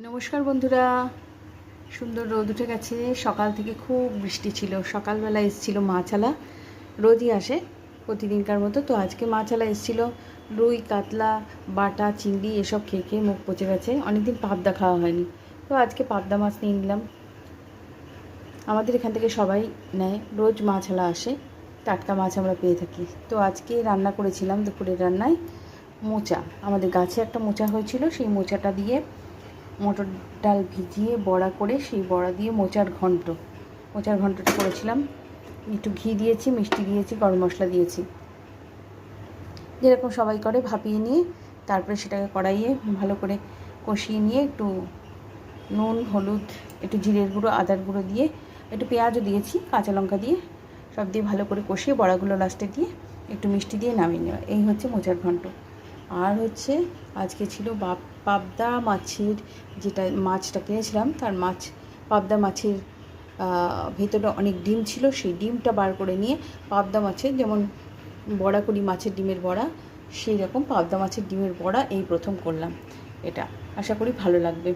নমস্কার বন্ধুরা। সুন্দর রোদ উঠে গেছে। সকাল থেকে খুব বৃষ্টি ছিল। সকালবেলা এসেছিল মাছালা। রোজই আসে প্রতিদিনকার মতো। তো আজকে মাছালা এসেছিল। রুই, কাতলা, বাটা, চিংড়ি এসব খেয়ে খেয়ে মুখ পচে গেছে। অনেকদিন পাবদা খাওয়া হয়নি। তো আজকে পাবদা মাছ নিয়ে নিলাম। আমাদের এখান থেকে সবাই নেয়। রোজ মাছালা আসে। টাটকা মাছ আমরা পেয়ে থাকি। তো আজকে রান্না করেছিলাম দুপুরের রান্নায় মোচা। আমাদের গাছে একটা মোচা হয়েছিল। সেই মোচাটা দিয়ে মটর ডাল ভিজিয়ে বড়া করে সেই বড়া দিয়ে মোচার ঘন্ট মোচার ঘন্টটা করেছিলাম। একটু ঘি দিয়েছি, মিষ্টি দিয়েছি, গরম মশলা দিয়েছি। যেরকম সবাই করে, ভাপিয়ে নিয়ে তারপরে সেটাকে কড়াইয়ে ভালো করে কষিয়ে নিয়ে একটু নুন, হলুদ, একটু জিরের গুঁড়ো, আদার গুঁড়ো দিয়ে একটু পেঁয়াজও দিয়েছি, কাঁচা লঙ্কা দিয়ে। সব দিয়ে ভালো করে কষিয়ে বড়াগুলো লাস্টে দিয়ে একটু মিষ্টি দিয়ে নামিয়ে নেওয়া। এই হচ্ছে মোচার ঘন্ট আর হচ্ছে আজকে ছিল বাপ, পাবদা মাছের যেটা মাছটা কিনেছিলাম, তার মাছ, পাবদা মাছের ভেতরে অনেক ডিম ছিল, সেই ডিমটা বার করে নিয়ে পাবদা মাছের যেমন বড়া করি মাছের ডিমের বড়া, সেই রকম পাবদা মাছের ডিমের বড়া এই প্রথম করলাম এটা। আশা করি ভালো লাগবে।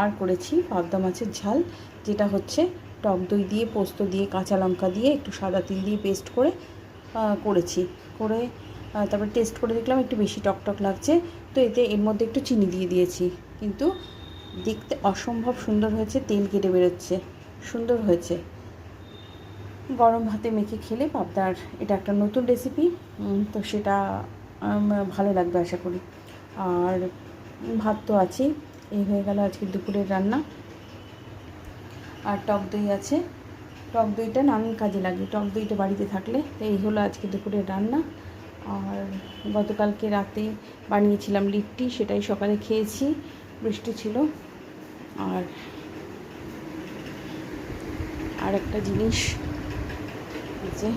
আর করেছি পাবদা মাছের ঝাল, যেটা হচ্ছে টক দই দিয়ে, পোস্ত দিয়ে, কাঁচা লঙ্কা দিয়ে, একটু সাদা তিল দিয়ে পেস্ট করে করেছি। করে তারপর টেস্ট করে দেখলাম একটু বেশি টক টক লাগছে। তো এতে এর মধ্যে একটু চিনি দিয়ে দিয়েছি। কিন্তু দেখতে অসম্ভব সুন্দর হয়েছে, তেল কেটে বেরোচ্ছে, সুন্দর হয়েছে। গরম ভাতে মেখে খেলে পাবদার, এটা একটা নতুন রেসিপি তো সেটা ভালো লাগবে আশা করি। আর ভাত তো আছেই, এই হয়ে গেল আজকে দুপুরের রান্না। আর টক দই আছে। টক দইটা নানান কাজে লাগে, টক দইটা বাড়িতে থাকলে, এই হলো আজকে দুপুরের রান্না। আর গতকালকে রাতে বানিয়েছিলাম লিট্টি, সেটাই সকালে খেয়েছি, বৃষ্টি ছিল। আর আর একটা জিনিস যে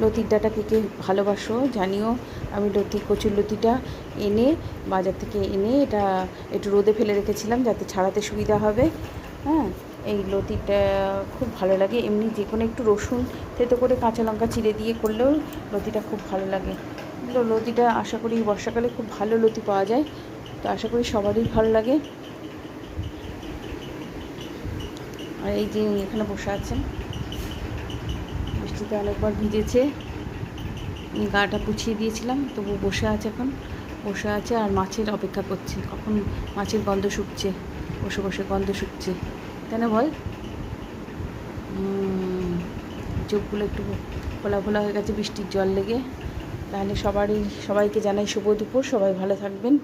লতির ডাটা কে কে ভালোবাসো, জানিও আমি লতি, কচুর লতিটা এনে, বাজার থেকে এনে এটা একটু রোদে ফেলে রেখেছিলাম যাতে ছাড়াতে সুবিধা হবে হ্যাঁ। এই লতিটা খুব ভালো লাগে। এমনি যে কোনো একটু রসুন থেতো করে কাঁচা লঙ্কা চিড়ে দিয়ে করলেও লতিটা খুব ভালো লাগে। লতিটা আশা করি বর্ষাকালে খুব ভালো লতি পাওয়া যায়। তো আশা করি সবারই ভালো লাগে। আর এই যে এখানে বসে আছেন। বৃষ্টিতে অনেকবার ভিজেছে। গাটা পুছিয়ে দিয়েছিলাম, তবু বসে আছে এখন। বসে আছে আর মাছের অপেক্ষা করছে। কখন মাছের গন্ধ শুকছে, বসে বসে গন্ধ শুকছে। তাই না বল চোখগুলো একটু খোলা ফোলা হয়ে গেছে, বৃষ্টির জল লেগে। তাহলে সবারই, সবাইকে জানাই শুভ দুপুর, সবাই ভালো থাকবেন।